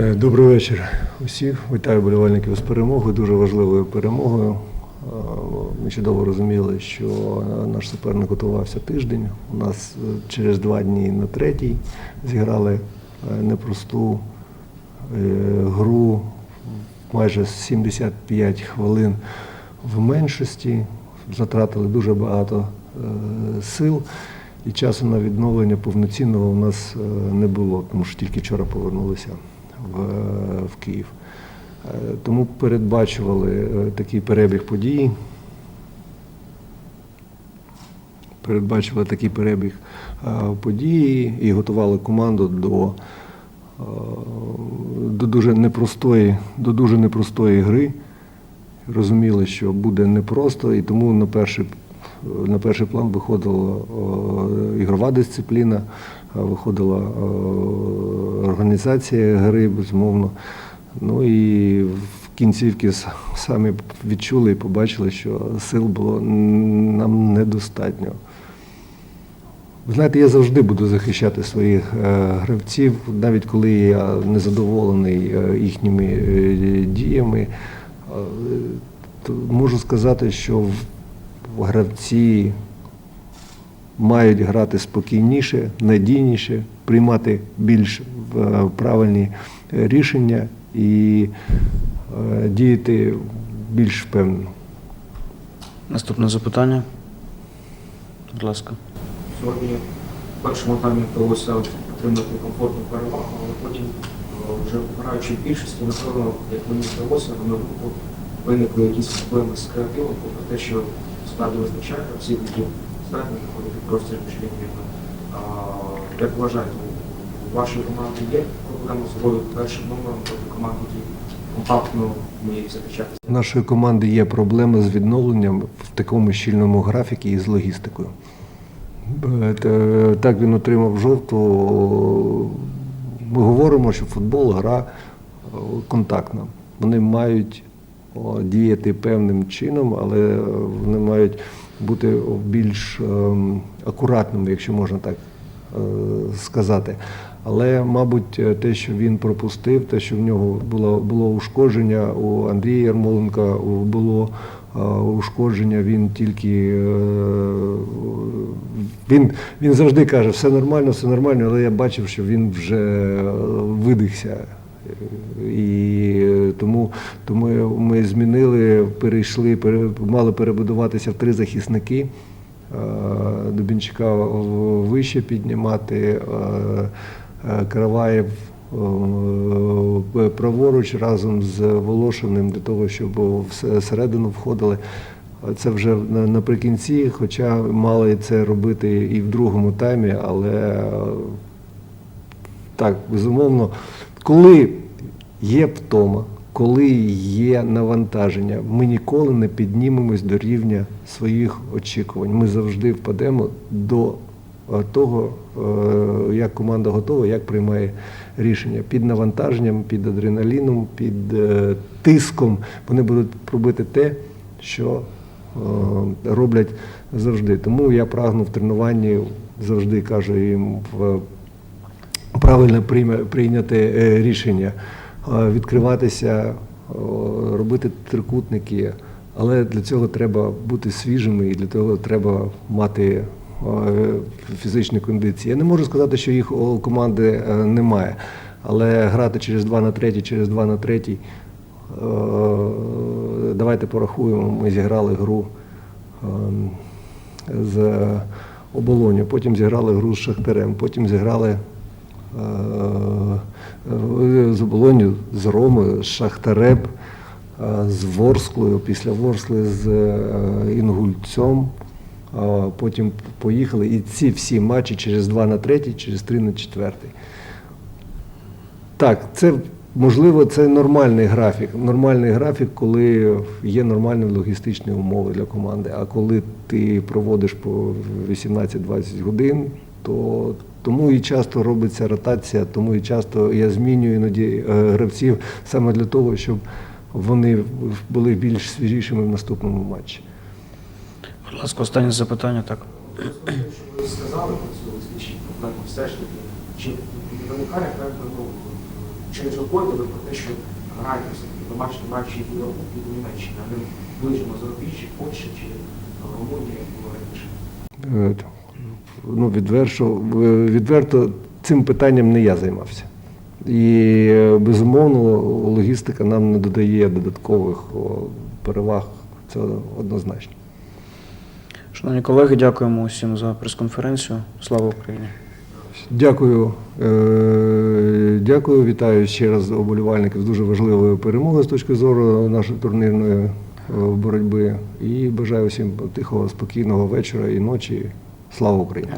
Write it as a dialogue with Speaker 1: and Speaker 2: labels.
Speaker 1: Е, Добрий вечір усіх. Вітаю болівальників з перемогою, дуже важливою перемогою. Е, Ми чудово розуміли, що наш суперник готувався тиждень. У нас е, через два дні на третій зіграли непросту гру майже 75 хвилин в меншості. Затратили дуже багато сил. І часу на відновлення повноцінного у нас не було, тому що тільки вчора повернулися в, Київ. Е, Тому передбачували е, такий перебіг подій. Передбачували такий перебіг е, події і готували команду до, до дуже непростої, до дуже непростої гри. Розуміли, що буде непросто, і тому на перший, на перший план виходила ігрова дисципліна, виходила е, організація гри, безумовно. Ну і в кінцівки самі відчули і побачили, що сил було нам недостатньо. Ви знаєте, я завжди буду захищати своїх е, гравців, навіть коли я незадоволений е, їхніми е, діями. Е, можу сказати, що гравці мають грати спокійніше, надійніше, приймати більш е, правильні рішення і е, діяти більш впевнено.
Speaker 2: Наступне запитання. Будь ласка.
Speaker 3: Сьогодні в першому таймі вдалося отримати комфортну перевагу, але потім, е, вже граючи більшості, напевно, як мені здалося, на минутку виникли якісь проблеми з креативом, попри те, що справді визначає всі які простір між лініями. А, Як вважаєте, у вашої команди є проблема з грою першим номером проти команд, які компактно вміють захищатися?
Speaker 1: Нашої команди є проблеми з відновленням в такому щільному графіку і з логістикою. Е, Так він отримав жовту. Ми говоримо, що футбол гра е, контактна. Вони мають діяти певним чином, але е, вони мають бути більш ем, акуратними, якщо можна так е, сказати. Але, мабуть, е, те, що він пропустив, те, що в нього було, було ушкодження у Андрія Ярмоленка, було е, ушкодження, він тільки е, він, він завжди каже, все нормально, все нормально, але я бачив, що він вже е, видихся. І е, тому, тому ми змінили, перейшли, мали перебудуватися в три захисники. Е, Дубінчика вище піднімати, е, Караваєв праворуч разом з Волошиним для того, щоб всередину входили. Це вже наприкінці, хоча мали це робити і в другому таймі, але так, безумовно, коли є втома, коли є навантаження, ми ніколи не піднімемось до рівня своїх очікувань. Ми завжди впадемо до е, того, е, як команда готова, як приймає рішення. Під навантаженням, під адреналіном, під е, тиском вони будуть робити те, що роблять завжди. Тому я прагну в тренуванні завжди кажу їм в правильно прийняти е, рішення, відкриватися, робити трикутники. Але для цього треба бути свіжими і для того треба мати фізичні кондиції. Я не можу сказати, що їх у команди е, немає, але грати через 2 на 3, через 2 на 3, давайте порахуємо, ми зіграли гру з оболоню, потім зіграли гру з Шахтарем, потім зіграли з оболоню, з Ромою, з Шахтарем, е, з Ворсклою, після Ворскли з е, Інгульцем. Потім поїхали. І ці всі матчі через 2 на 3, через 3 на 4. Так, це можливо, це нормальний графік. Нормальний графік, коли є нормальні логістичні умови для команди. А коли ти проводиш по 18-20 годин, то тому і часто робиться ротація, тому і часто я змінюю іноді е, гравців саме для того, щоб вони були більш свіжішими в наступному матчі.
Speaker 2: Будь ласка, останнє запитання. Так.
Speaker 3: Ви сказали про цю логістичну проблему, все ж таки, чи не виникає певна ну, Чи не жалкуєте ви про те, що граєте домашні матчі в Європі до Німеччини, а не ближньому зарубіжжі, Польщі чи Румунії, як було раніше?
Speaker 1: Ну, відверто, е, відверто цим питанням не я займався. І е, безумовно, логістика нам не додає додаткових переваг. Це однозначно.
Speaker 2: Шановні колеги, дякуємо усім за прес-конференцію. Слава Україні!
Speaker 1: Дякую. Е, Дякую, вітаю ще раз оболівальників з дуже важливою перемогою з точки зору нашої турнірної боротьби. І бажаю всім тихого, спокійного вечора і ночі. Слава Україні!